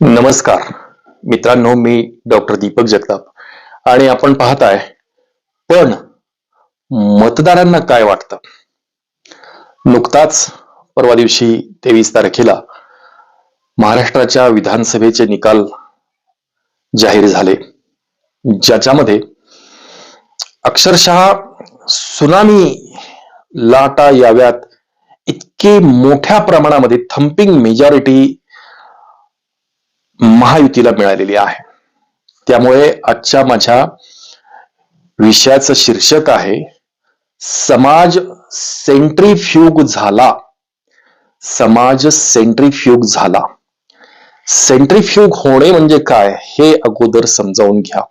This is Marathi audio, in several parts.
नमस्कार. मित्रांनो मी डॉक्टर दीपक जगताप आणि आपण पाहताय पण मतदारांना काय वाटतं? नुकताच परवा दिवशी तेवीस तारखेला महाराष्ट्राच्या विधानसभेचे निकाल जाहीर झाले. ज्याच्यामध्ये अक्षरशः सुनामी लाटा याव्यात. इतके मोठ्या प्रमाणामध्ये थम्पिंग मेजॉरिटी महायुतीला मिळालेली आहे. त्यामुळे आजच्या माझ्या विषयाचं शीर्षक आहे समाज सेंट्रीफ्यूग झाला. समाज सेंट्रीफ्यूग झाला. सेंट्रीफ्यूग होणे म्हणजे काय हे अगोदर समजावून घ्या.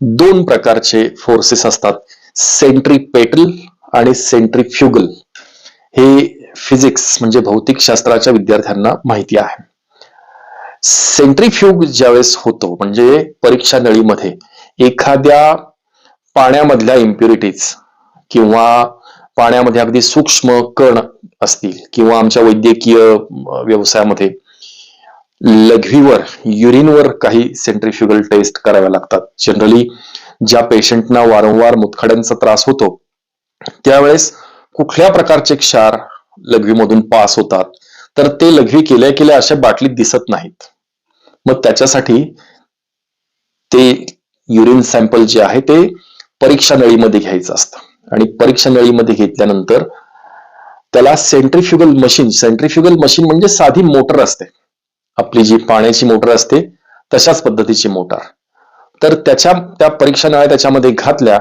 दोन प्रकारचे फोर्सेस असतात सेंट्रीपेटल आणि सेंट्रीफ्युगल हे फिजिक्स म्हणजे भौतिक शास्त्राच्या विद्यार्थ्यांना माहिती आहे. सेंट्रीफ्यूग ज्यावेळेस होतो म्हणजे परीक्षा नळीमध्ये एखाद्या पाण्यामधल्या इम्प्युरिटीज किंवा पाण्यामध्ये अगदी सूक्ष्म कण असतील किंवा आमच्या वैद्यकीय व्यवसायामध्ये लघवीवर युरिनवर काही सेंट्रीफ्युगल टेस्ट कराव्या लागतात. जनरली ज्या पेशंटना वारंवार मुतखड्यांचा त्रास होतो त्यावेळेस कुठल्या प्रकारचे क्षार लघवीमधून पास होतात? तर ते लघवी केल्या केल्या अशा बाटलीत दिसत नाहीत. मग त्याच्यासाठी ते युरिन सॅम्पल जे आहे ते परीक्षा नळीमध्ये घ्यायचं असतं. आणि परीक्षा नळीमध्ये घेतल्यानंतर त्याला सेंट्रीफ्युगल मशीन सेंट्रीफ्युगल मशीन म्हणजे साधी मोटर असते. आपली जी पाण्याची मोटर असते तशाच पद्धतीची मोटर. तर त्याच्या त्या परीक्षा नळ्या त्याच्यामध्ये घातल्या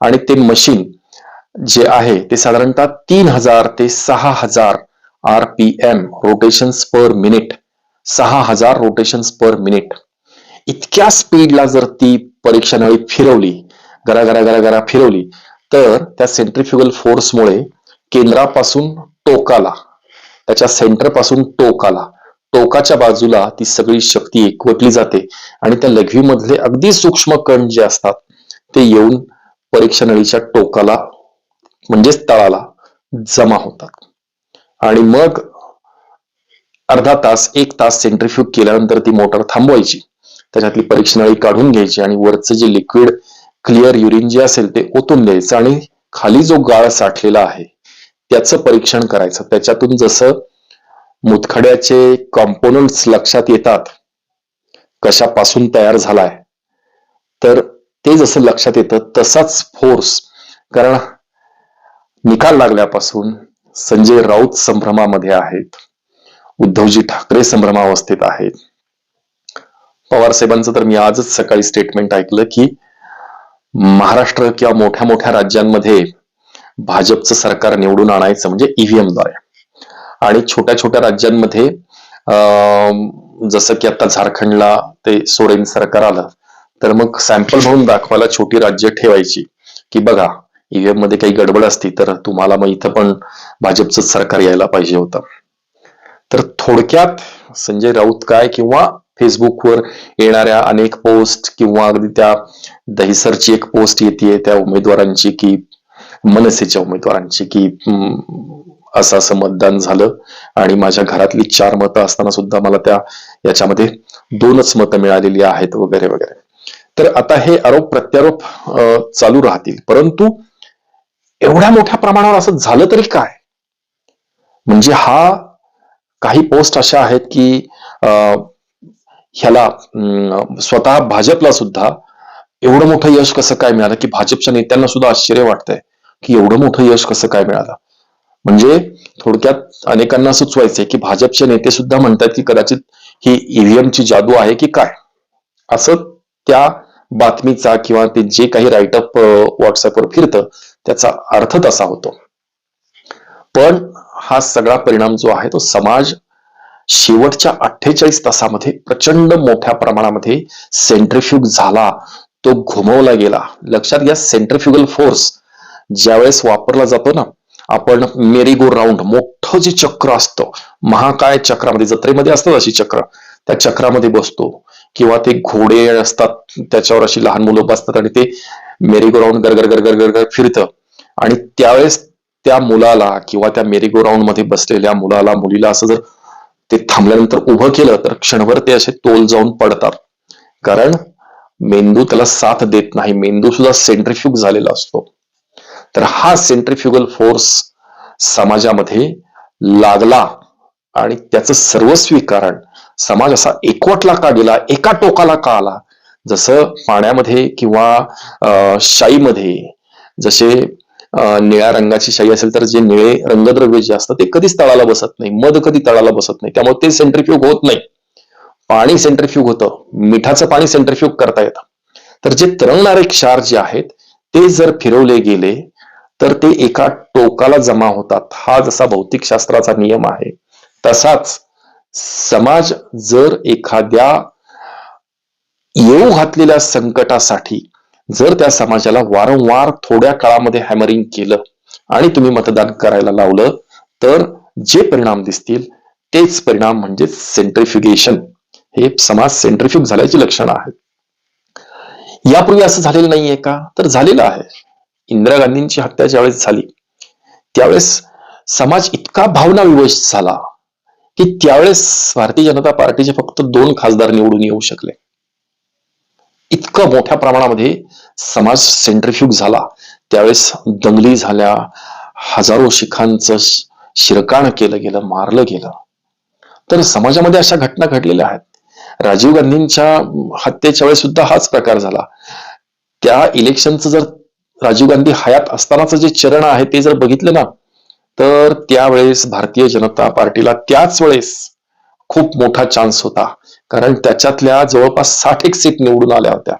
आणि ते मशीन जे आहे ते साधारणतः तीन हजार ते सहा हजार R P M rotations per minute सहा हजार रोटेशन्स पर मिनिट इतक्या स्पीडला जर ती परीक्षा नळी फिरवली गरा गरा गरा गरा फिरवली तर त्या सेंट्रिफ्युगल फोर्समुळे केंद्रापासून टोकाला त्याच्या सेंटरपासून टोकाला टोकाच्या बाजूला ती सगळी शक्ती एकवटली जाते आणि त्या लघवीमधले अगदी सूक्ष्म कण जे असतात ते येऊन परीक्षा नळीच्या टोकाला म्हणजेच तळाला जमा होतात. आणि मग अर्धा तास एक तास सेंट्रीफ्यूग केल्यानंतर ती मोटर थांबवायची. त्याच्यातली परीक्षणळी काढून घ्यायची आणि वरचं जे लिक्विड क्लिअर युरिन जे असेल ते ओतून द्यायचं आणि खाली जो गाळ साठलेला आहे त्याचं परीक्षण करायचं. त्याच्यातून जसं मुतखड्याचे कॉम्पोनंट्स लक्षात येतात कशापासून तयार झालाय तर ते जसं लक्षात येतं तसाच फोर्स कारण निकाल लागल्यापासून संजय राऊत संभ्रमामध्ये आहेत. उद्धवजी ठाकरे संभ्रमावस्थेत आहेत. पवार साहेबांचं तर मी आजच सकाळी स्टेटमेंट ऐकलं की महाराष्ट्र किंवा मोठ्या मोठ्या राज्यांमध्ये भाजपचं सरकार निवडून आणायचं म्हणजे ईव्हीएमद्वारे. आणि छोट्या छोट्या राज्यांमध्ये जसं की आता झारखंडला ते सोरेन सरकार आलं तर मग सॅम्पल म्हणून दाखवायला छोटी राज्य ठेवायची. की बघा ईव्हीएममध्ये काही गडबड असती तर तुम्हाला मग इथं पण भाजपचं सरकार यायला पाहिजे होतं. तर थोडक्यात संजय राऊत काय किंवा फेसबुकवर येणाऱ्या अनेक पोस्ट किंवा अगदी त्या दहिसरची एक पोस्ट येते त्या उमेदवारांची की मनसेच्या उमेदवारांची की असं असं मतदान झालं. आणि माझ्या घरातली चार मतं असताना सुद्धा मला त्या याच्यामध्ये दोनच मतं मिळालेली आहेत वगैरे वगैरे. तर आता हे आरोप प्रत्यारोप चालू राहतील. परंतु एवढ्या मोठ्या प्रमाणावर असं झालं तरी काय? म्हणजे हा काही पोस्ट अशा आहेत की अं, ह्याला स्वतः भाजपला सुद्धा एवढं मोठं यश कसं काय मिळालं? की भाजपच्या नेत्यांना सुद्धा आश्चर्य वाटतंय की एवढं मोठं यश कसं काय मिळालं? म्हणजे थोडक्यात अनेकांना सुचवायचंय की भाजपचे नेते सुद्धा म्हणतात की कदाचित ही ईव्हीएमची जादू आहे की काय? असं त्या बातमीचा किंवा ते जे काही राईटअप व्हॉट्सअपवर फिरतं त्याचा अर्थ तसा होतो. पण हा सगळा परिणाम जो आहे तो समाज शेवटच्या अठ्ठेचाळीस तासामध्ये प्रचंड मोठ्या प्रमाणामध्ये सेंट्रिफ्युग झाला. तो घुमवला गेला. लक्षात घ्या सेंट्रिफ्युगल फोर्स ज्यावेळेस वापरला जातो ना आपण मेरी गो राऊंड मोठं जे चक्र असतं महाकाय चक्रामध्ये जत्रेमध्ये असतात अशी चक्र त्या चक्रामध्ये बसतो. किंवा ते घोडे असतात त्याच्यावर अशी लहान मुलं बसतात आणि ते मेरी गो राऊंड गरगर गरगर गरगर फिरतं. आणि त्यावेळेस त्या मुलाला किंवा त्या मेरीगो राऊंडमध्ये बसलेल्या मुलाला मुलीला असं जर ते थांबल्यानंतर उभं केलं तर क्षणभर ते असे तोल जाऊन पडतात. कारण मेंदू त्याला साथ देत नाही मेंदू सुद्धा सेंट्रिफ्युग झालेला असतो. तर हा सेंट्रिफ्युगल फोर्स समाजामध्ये लागला आणि त्याचं सर्वस्वी कारण समाज असा एकवटला का गेला एका टोकाला का आला? जसं पाण्यामध्ये किंवा शाईमध्ये जसे निळ्या रंगाची शाई असेल तर जे निळे रंगद्रव्य जे असतं ते कधीच तळाला बसत नाही. मध कधी तळाला बसत नाही. त्यामुळे ते सेंट्रिफ्युग होत नाही. पाणी सेंट्रिफ्युग होतं. मिठाचं पाणी सेंट्रिफ्युग करता येतं. तर जे तरंगणारे क्षार जे आहेत ते जर फिरवले गेले तर ते एका टोकाला जमा होतात. हा जसा भौतिक शास्त्राचा नियम आहे तसाच समाज जर एखाद्या येऊ घातलेल्या संकटासाठी जर त्या समाजाला वारंवार थोड्या काळामध्ये हॅमरिंग केलं आणि तुम्ही मतदान करायला लावलं तर जे परिणाम दिसतील तेच परिणाम म्हणजे सेंट्रिफ्युगेशन हे समाज सेंट्रिफ्युग झाल्याची लक्षणं आहेत. यापूर्वी असं झालेलं नाहीये का? तर झालेलं आहे. इंदिरा गांधींची हत्या ज्यावेळेस झाली त्यावेळेस समाज इतका भावना विवश झाला की त्यावेळेस भारतीय जनता पार्टीचे फक्त दोन खासदार निवडून येऊ शकले. इतकं मोठ्या प्रमाणामध्ये समाज सेंट्रिफ्युग झाला. त्यावेळेस दंगली झाल्या हजारो शिखांचं शिरकाण केलं गेलं मारलं गेलं. तर समाजामध्ये अशा घटना घडलेल्या आहेत. राजीव गांधींच्या हत्येच्या वेळेस सुद्धा हाच प्रकार झाला. त्या इलेक्शनचं जर राजीव गांधी हयात असतानाच जे चरण आहे ते जर बघितलं ना तर त्यावेळेस भारतीय जनता पार्टीला त्याच वेळेस खूप मोठा चान्स होता. कारण त्याच्यातल्या जवळपास साठ एक सीट निवडून आल्या होत्या.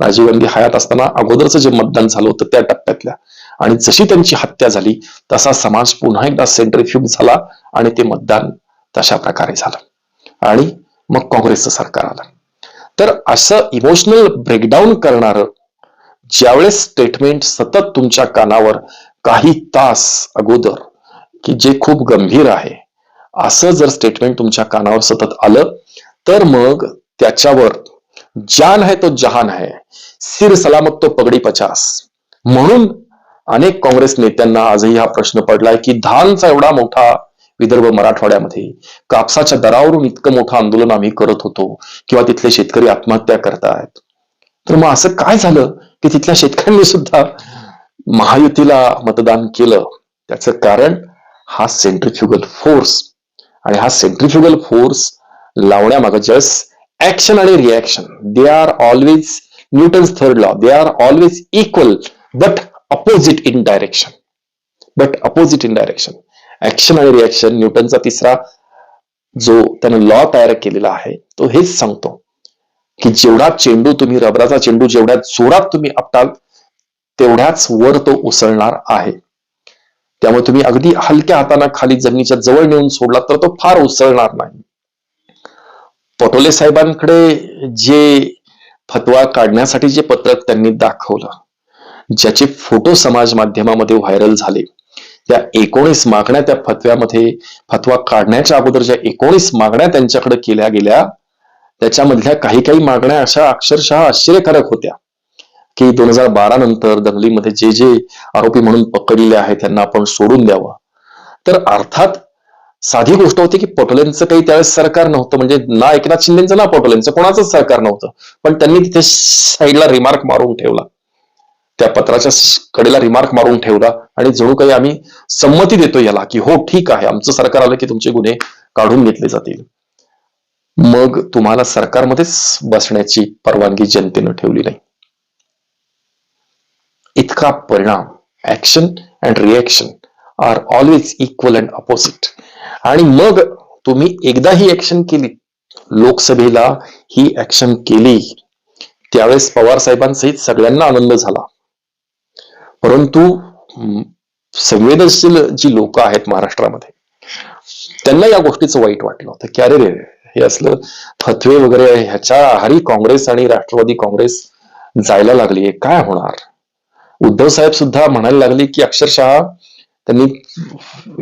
राजीव गांधी हयात असताना अगोदरचं जे मतदान झालं होतं त्या टप्प्यातल्या. आणि जशी त्यांची हत्या झाली तसा समाज पुन्हा एकदा सेंट्रिफ्युग झाला आणि ते मतदान तशा प्रकारे झालं. आणि मग काँग्रेसचं सरकार आलं. तर असं इमोशनल ब्रेकडाऊन करणार ज्यावेळेस स्टेटमेंट सतत तुमच्या कानावर काही तास अगोदर की जे खूप गंभीर आहे असं जर स्टेटमेंट तुमच्या कानावर सतत आलं तर मग त्याच्यावर जान है तो जहान है सिर सलामत तो पगडी पचास. म्हणून अनेक काँग्रेस नेत्यांना आजही हा प्रश्न पडलाय की धानचा एवढा मोठा विदर्भ मराठवाड्यामध्ये कापसाच्या दरावरून इतकं मोठं आंदोलन आम्ही करत होतो किंवा तिथले शेतकरी आत्महत्या करतायत. तर मग असं काय झालं की तिथल्या शेतकऱ्यांनी सुद्धा महायुतीला मतदान केलं? त्याचं कारण हा सेंट्रिफ्युगल फोर्स आणि हा सेंट्रिफ्युगल फोर्स लावण्यामागं जस्ट ऍक्शन आणि reaction they are always Newton's third law they are always equal but opposite in direction but opposite in direction action आणि रिॲक्शन न्यूटनचा तिसरा जो त्याने लॉ तयार केलेला आहे तो हेच सांगतो की जेवढा चेंडू तुम्ही रबराचा चेंडू जेवढ्या जोरात तुम्ही आपटाल तेवढ्याच वर तो उसळणार आहे. त्यामुळे तुम्ही अगदी हलक्या हाताना खाली जमिनीच्या जवळ नेऊन सोडला तर तो फार उसळणार नाही. पटोले साहेबांकडे जे फतवा काढण्यासाठी जे पत्रक त्यांनी दाखवलं ज्याचे फोटो समाज माध्यमामध्ये व्हायरल झाले त्या एकोणीस मागण्या त्या फतव्यामध्ये फतवा काढण्याच्या अगोदर ज्या एकोणीस मागण्या त्यांच्याकडे केल्या गेल्या त्याच्यामधल्या काही काही मागण्या अशा अक्षरशः आश्चर्यकारक होत्या. की दोन हजार बारा नंतर दंगलीमध्ये जे जे आरोपी म्हणून पकडलेले आहेत त्यांना आपण सोडून द्यावं. तर अर्थात साधी गोष्ट होती की पटोलेंचं काही त्यावेळेस सरकार नव्हतं. म्हणजे ना एकनाथ शिंदेचं ना पटोलेंचं. कोणाचंच सरकार नव्हतं. पण त्यांनी तिथे साईडला रिमार्क मारून ठेवला. त्या पत्राच्या कडेला रिमार्क मारून ठेवला. आणि जणू काही आम्ही संमती देतो याला की हो ठीक आहे. आमचं सरकार आलं की तुमचे गुन्हे काढून घेतले जातील. मग तुम्हाला सरकारमध्येच बसण्याची परवानगी जनतेनं ठेवली नाही. इतका परिणाम action and reaction are always equal and opposite आणि मग तुम्ही एकदा ही ऍक्शन केली लोकसभेला ही ऍक्शन केली त्यावेळेस पवार साहेबांसहित सगळ्यांना आनंद झाला. परंतु संवेदनशील जी लोक आहेत महाराष्ट्रामध्ये त्यांना या गोष्टीचं वाईट वाटलं होतं. की अरे रे हे असलं फतवे वगैरे ह्याच्या आहारी काँग्रेस आणि राष्ट्रवादी काँग्रेस जायला लागली काय होणार? उद्धव साहेब सुद्धा म्हणायला लागले की अक्षरशः त्यांनी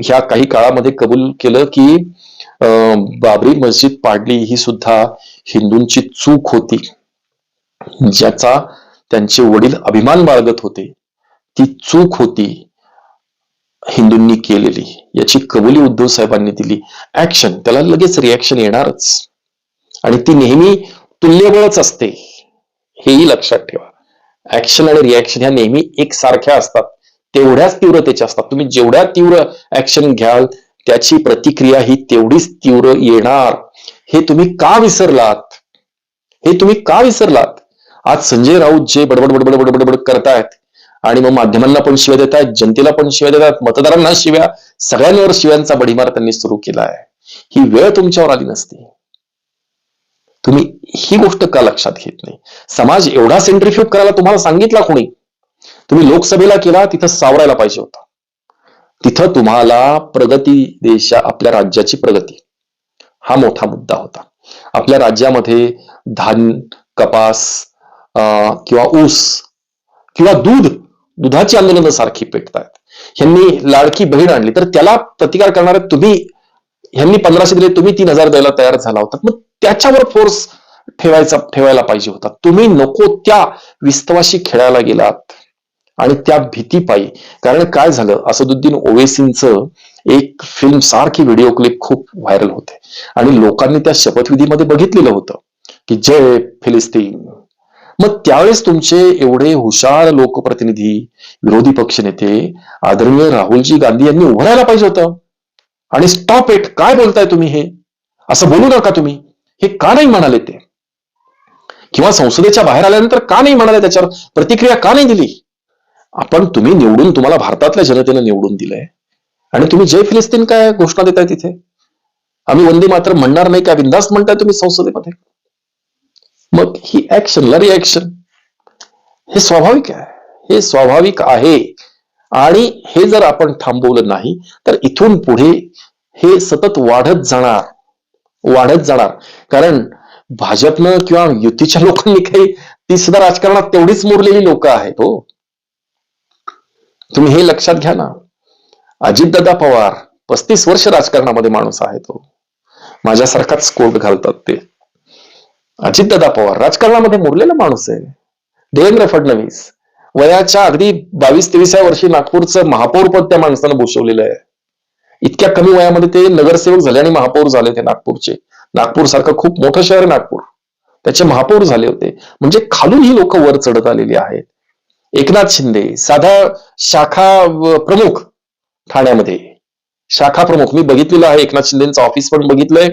ह्या काही काळामध्ये कबूल केलं की बाबरी मस्जिद पाडली ही सुद्धा हिंदूंची चूक होती. ज्याचा त्यांचे वडील अभिमान बाळगत होते. ती चूक होती हिंदूंनी केलेली. याची कबुली उद्धव साहेबांनी दिली. ऍक्शन त्याला लगेच रिॲक्शन येणारच. आणि ती नेहमी तुल्यबळच असते. हेही लक्षात ठेवा. ऍक्शन आणि रिॲक्शन ह्या नेहमी एकसारख्या असतात. तेवढ्याच तीव्रतेच्या असतात. तुम्ही जेवढ्या तीव्र ऍक्शन घ्याल त्याची प्रतिक्रिया ही तेवढीच तीव्र येणार. हे तुम्ही का विसरलात? हे तुम्ही का विसरलात? आज संजय राऊत जे बडबड बडबड बडबड बडबड करतायत आणि मग माध्यमांना पण शिव्या देत आहेत जनतेला पण शिव्या देतात मतदारांना शिव्या सगळ्यांवर शिव्यांचा बडीमार त्यांनी सुरू केला आहे ही वेळ तुमच्यावर आली नसती. तुम्ही ही गोष्ट का लक्षात घेत नाही? समाज एवढा सेंट्रिफ्यूग करायला तुम्हाला सांगितला कोणी? तुम्ही लोकसभेला केला तिथं सावरायला पाहिजे होता. तिथं तुम्हाला प्रगती देशा आपल्या राज्याची प्रगती. हा मोठा मुद्दा होता. आपल्या राज्यामध्ये धान कपास अं, किंवा ऊस किंवा दूध दुधाची आंदोलनं सारखी पेटतायत. ह्यांनी लाडकी बहीण आणली तर त्याला प्रतिकार करणारे तुम्ही ह्यांनी पंधराशे दिले तुम्ही तीन हजार द्यायला तयार झाला होता. मग त्याच्यावर फोर्स ठेवायचा ठेवायला पाहिजे होता. तुम्ही नको त्या विस्तवाशी खेळायला गेलात. आणि त्या भीतीपायी कारण काय झालं? असदुद्दीन ओवेसींचं एक फिल्म सारखी व्हिडिओ क्लिप खूप व्हायरल होते. आणि लोकांनी त्या शपथविधीमध्ये बघितलेलं होतं की जय फिलिस्तीन. मग त्यावेळेस तुमचे एवढे हुशार लोकप्रतिनिधी विरोधी पक्षनेते आदरणीय राहुलजी गांधी यांनी उभं राहायला पाहिजे होतं. आणि स्टॉप इट काय बोलताय तुम्ही हे? असं बोलू नका तुम्ही. हे का नाही म्हणाले ते? किंवा संसदेच्या बाहेर आल्यानंतर का नाही म्हणाले त्याच्यावर? प्रतिक्रिया का नाही दिली? आपण तुम्ही निवडून तुम्हाला भारतातल्या जनतेनं निवडून दिलंय. आणि तुम्ही जय फिलिस्तीन काय घोषणा देताय तिथे? आम्ही वंदे मात्र म्हणणार नाही का? बिंदास्त म्हणताय तुम्ही संसदेमध्ये. मग ही ऍक्शनला रिॲक्शन हे स्वाभाविक आहे. हे स्वाभाविक आहे. आणि हे जर आपण थांबवलं नाही तर इथून पुढे हे सतत वाढत जाणार. वाढत जाणार. कारण भाजपनं किंवा युतीच्या लोकांनी काही ती सुद्धा राजकारणात तेवढीच मोडलेली लोक आहेत हो. तुम्ही हे लक्षात घ्या ना. अजितदादा पवार पस्तीस वर्ष राजकारणामध्ये माणूस आहे तो हो. माझ्यासारखाच कोट घालतात ते. अजितदादा पवार राजकारणामध्ये मुरलेला माणूस आहे. देवेंद्र फडणवीस वयाच्या अगदी बावीस तेवीसव्या वर्षी नागपूरचं महापौर पद त्या माणसानं भूषवलेलं आहे. इतक्या कमी वयामध्ये ते नगरसेवक झाले आणि महापौर झाले ते नागपूरचे. नागपूर सारखं खूप मोठं शहर नागपूर. त्याचे महापौर झाले होते. म्हणजे खालून ही लोक वर चढत आलेली आहेत. एकनाथ शिंदे साधा शाखा प्रमुख ठाण्यामध्ये. शाखा प्रमुख. मी बघितलेलं आहे. एकनाथ शिंदेचं ऑफिस पण बघितलंय.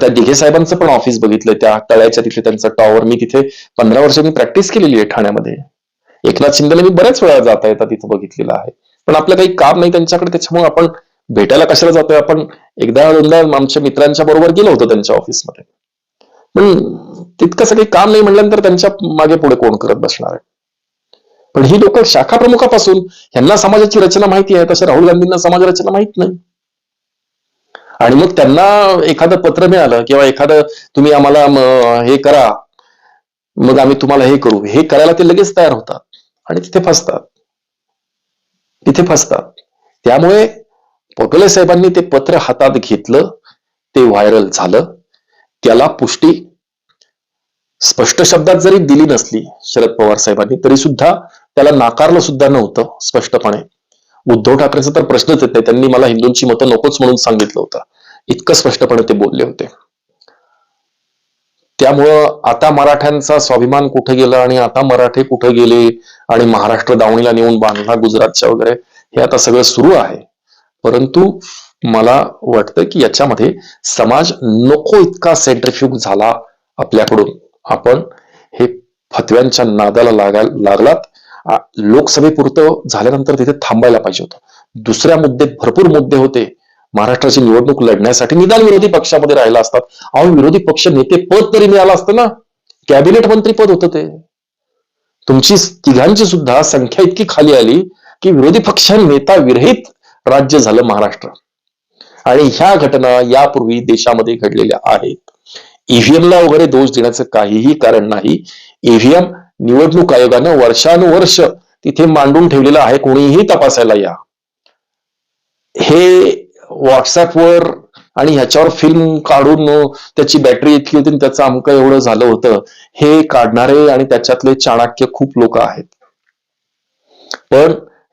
त्या दिघे साहेबांचं पण ऑफिस बघितलंय. त्या तळ्याच्या तिथे त्यांचं टॉवर मी तिथे पंधरा वर्ष मी प्रॅक्टिस केलेली आहे ठाण्यामध्ये. एकनाथ शिंदेला मी बऱ्याच वेळा जाता येतात तिथं बघितलेलं आहे. पण आपलं काही काम नाही त्यांच्याकडे. त्याच्यामुळे आपण भेटायला कशाला जातोय? आपण एकदा दोनदा आमच्या मित्रांच्या बरोबर गेलो होतो त्यांच्या ऑफिसमध्ये पण तितकंसं काही काम नाही म्हटल्यानंतर त्यांच्या मागे पुढे कोण करत बसणार आहे? पण ही लोक शाखा प्रमुखापासून ह्यांना समाजाची रचना माहिती आहे तसं राहुल गांधींना समाज रचना माहीत नाही. आणि मग त्यांना एखादं पत्र मिळालं किंवा एखादं तुम्ही आम्हाला हे करा मग आम्ही तुम्हाला हे करू. हे करायला ते लगेच तयार होतात आणि तिथे फसतात. तिथे फसतात. त्यामुळे पटोले साहेबांनी ते पत्र हातात घेतलं ते व्हायरल झालं. त्याला पुष्टी स्पष्ट शब्दात जरी दिली नसली शरद पवार साहेबांनी तरी सुद्धा त्याला नाकारलं सुद्धा नव्हतं स्पष्टपणे. उद्धव ठाकरेचा तर प्रश्नच येत नाही. त्यांनी मला हिंदूंची मतं नकोच म्हणून सांगितलं होतं. इतकं स्पष्टपणे ते बोलले होते. त्यामुळं आता मराठ्यांचा स्वाभिमान कुठे गेला आणि आता मराठे कुठे गेले आणि महाराष्ट्र दावणीला नेऊन बांधला गुजरातच्या वगैरे हे आता सगळं सुरू आहे. परंतु मला वाटतं की याच्यामध्ये समाज नको इतका सेंट्रिफ्यूग झाला आपल्याकडून. आपण हे फतव्यांच्या नादाला लागायला लागलात. लोकसभेपुरतं झाल्यानंतर तिथे थांबायला पाहिजे होतं. दुसऱ्या मुद्दे भरपूर मुद्दे होते. महाराष्ट्राची निवडणूक लढण्यासाठी निदान विरोधी पक्षामध्ये राहिला असतात. अहो विरोधी पक्ष नेते पद तरी मिळालं असतं ना. कॅबिनेट मंत्री पद होतं ते. तुमची तिघांची सुद्धा संख्या इतकी खाली आली की विरोधी पक्ष नेता विरहित राज्य झालं महाराष्ट्र. आणि ह्या घटना यापूर्वी देशामध्ये घडलेल्या आहेत. ईव्हीएमला वगैरे दोष देण्याचं काहीही कारण नाही. ईव्हीएम निवडणूक आयोगानं वर्षानुवर्ष तिथे मांडून ठेवलेलं आहे कोणीही तपासायला या. हे व्हॉट्सअपवर आणि ह्याच्यावर फिल्म काढून त्याची बॅटरी इतकी होती आणि त्याचं अमकं एवढं झालं होतं हे काढणारे आणि त्याच्यातले चाणक्य खूप लोक आहेत. पण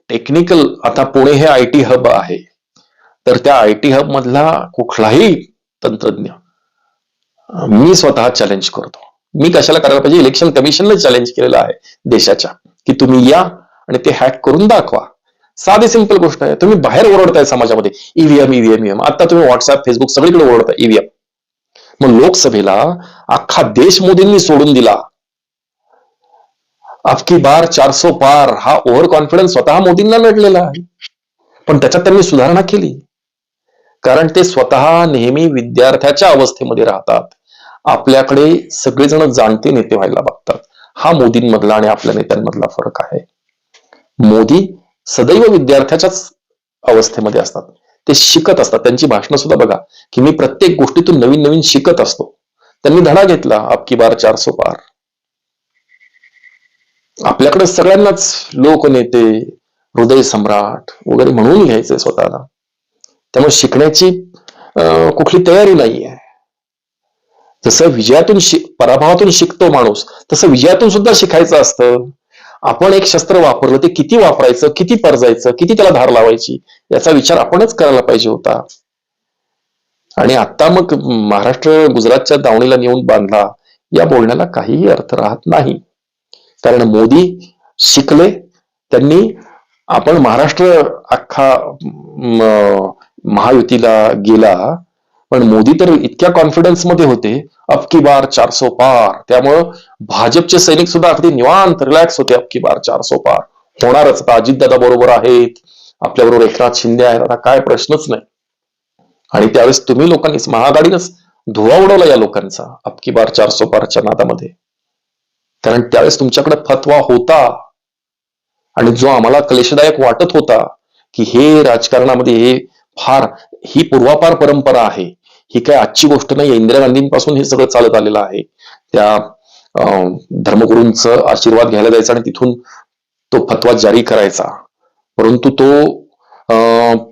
टेक्निकल आता पुणे हे आय टी हब आहे. तर त्या आय टी हब मधला कुठलाही तंत्रज्ञ मी स्वतः चॅलेंज करतो. मी कशाला करायला पाहिजे? इलेक्शन कमिशनला चॅलेंज केलेलं आहे देशाच्या की तुम्ही या आणि ते हॅक करून दाखवा. साधी सिंपल गोष्ट आहे. तुम्ही बाहेर ओरडताय समाजामध्ये. ईव्हीएम ईव्हीएम ईव्हीएम आता तुम्ही व्हॉट्सअप फेसबुक सगळीकडे ओरडताय ईव्हीएम मग लोकसभेला अख्खा देश मोदींनी सोडून दिला. अबकी बार चारसो पार हा ओव्हर कॉन्फिडन्स स्वतः मोदींना नडलेला आहे. पण त्याच्यात त्यांनी सुधारणा केली. कारण ते स्वतः नेहमी विद्यार्थ्याच्या अवस्थेमध्ये राहतात. आपल्याकडे सगळेजण जाणते नेते व्हायला बघतात. हा मोदींमधला आणि आपल्या नेत्यांमधला फरक आहे. मोदी सदैव विद्यार्थ्याच्याच अवस्थेमध्ये असतात. ते शिकत असतात. त्यांची भाषणं सुद्धा बघा की मी प्रत्येक गोष्टीतून नवीन नवीन शिकत असतो. त्यांनी धडा घेतला अबकी बार चारसो पार. आपल्याकडे सगळ्यांनाच लोकनेते हृदय सम्राट वगैरे म्हणून घ्यायचंय स्वतःला. त्यामुळे शिकण्याची कुठली तयारी नाहीये. जसं विजयातून शि- पराभवातून शिकतो माणूस तसं विजयातून सुद्धा शिकायचं असतं. आपण एक शस्त्र वापरलं ते किती वापरायचं किती परजायचं किती त्याला धार लावायची याचा विचार आपणच करायला पाहिजे होता. आणि आता मग महाराष्ट्र गुजरातच्या दावणीला नेऊन बांधला या बोलण्याला काहीही अर्थ राहत नाही. कारण मोदी शिकले त्यांनी आपण महाराष्ट्र अख्खा महायुतीला गेला पण मोदी तर इतक्या कॉन्फिडन्समध्ये होते अबकी बार चारसो पार. त्यामुळं भाजपचे सैनिक सुद्धा अगदी निवांत रिलॅक्स होते अबकी बार चारसो पार. होणारच आता अजितदादा बरोबर आहेत आपल्याबरोबर एकनाथ शिंदे आहेत आता काय प्रश्नच नाही. आणि त्यावेळेस तुम्ही लोकांनीच महाआघाडीनंच धुवा उडवला या लोकांचा अबकी बार चारसो पारच्या नादामध्ये. कारण त्यावेळेस तुमच्याकडे फतवा होता आणि जो आम्हाला क्लेशदायक वाटत होता की हे राजकारणामध्ये हे फार ही पूर्वापार परंपरा आहे. ही काय आजची गोष्ट नाही इंदिरा गांधींपासून हे सगळं चालत आलेलं आहे. त्या धर्मगुरूंच आशीर्वाद घ्यायला जायचा आणि तिथून तो फतवा जारी करायचा. परंतु तो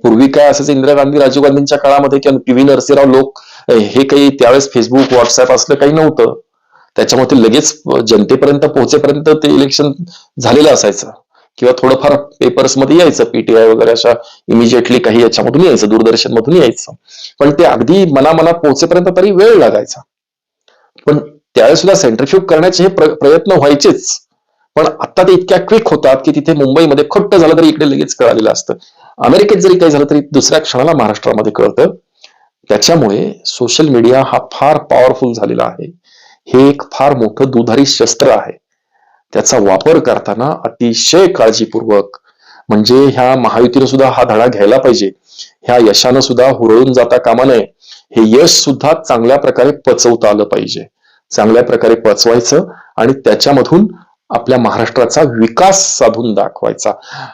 पूर्वी काय असायचं इंदिरा गांधी राजीव गांधींच्या काळामध्ये किंवा पी व्ही नरसिंहराव लोक हे काही त्यावेळेस फेसबुक व्हॉट्सअप असलं काही नव्हतं. त्याच्यामुळे ते लगेच जनतेपर्यंत पोहोचेपर्यंत ते इलेक्शन झालेलं असायचं. किंवा थोडंफार पेपर्समध्ये यायचं पीटीआय वगैरे अशा इमिजिएटली काही याच्यामधून यायचं दूरदर्शन मधून यायचं. पण ते अगदी मनामनात पोहोचेपर्यंत तरी वेळ लागायचा. पण त्यावेळेस सुद्धा सेंट्रिफ्यूग करण्याचे हे प्र- प्रयत्न व्हायचेच. पण आता ते इतक्या क्विक होतात की तिथे मुंबईमध्ये खट्ट झालं तरी इकडे लगेच कळालेलं असतं. अमेरिकेत जरी काही झालं तरी दुसऱ्या क्षणाला महाराष्ट्रामध्ये कळतं. त्याच्यामुळे सोशल मीडिया हा फार पॉवरफुल झालेला आहे. हे एक फार मोठं दुधारी शस्त्र आहे. त्याचा वापर करताना अतिशय काळजीपूर्वक म्हणजे ह्या महायुतीनं सुद्धा हा धडा घ्यायला पाहिजे. ह्या यशानं सुद्धा हुरळून जाता कामा नये. हे यश सुद्धा चांगल्या प्रकारे पचवता आलं पाहिजे. चांगल्या प्रकारे पचवायचं आणि त्याच्यामधून आपल्या महाराष्ट्राचा विकास साधून दाखवायचा.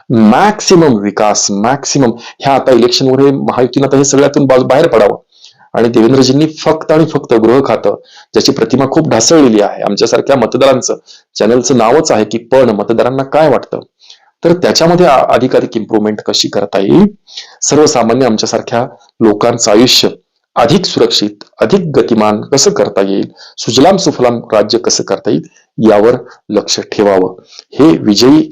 मॅक्सिमम विकास मॅक्सिमम. ह्या आता इलेक्शनमुळे महायुतीनं आता हे सगळ्यातून बाहेर पडावं. आणि देवेंद्रजींनी फक्त आणि फक्त गृह खातं ज्याची प्रतिमा खूप ढासळलेली आहे. आमच्यासारख्या मतदारांचं चॅनलचं नावच आहे की पण मतदारांना काय वाटतं? तर त्याच्यामध्ये अधिकाधिक इम्प्रुव्हमेंट कशी करता येईल? सर्वसामान्य आमच्यासारख्या लोकांचं आयुष्य अधिक सुरक्षित अधिक गतिमान कसं करता येईल? सुजलाम सुफलाम राज्य कसं करता येईल? यावर लक्ष ठेवावं. हे विजयी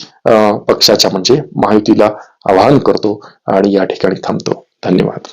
पक्षाच्या म्हणजे महायुतीला आवाहन करतो आणि या ठिकाणी थांबतो. धन्यवाद.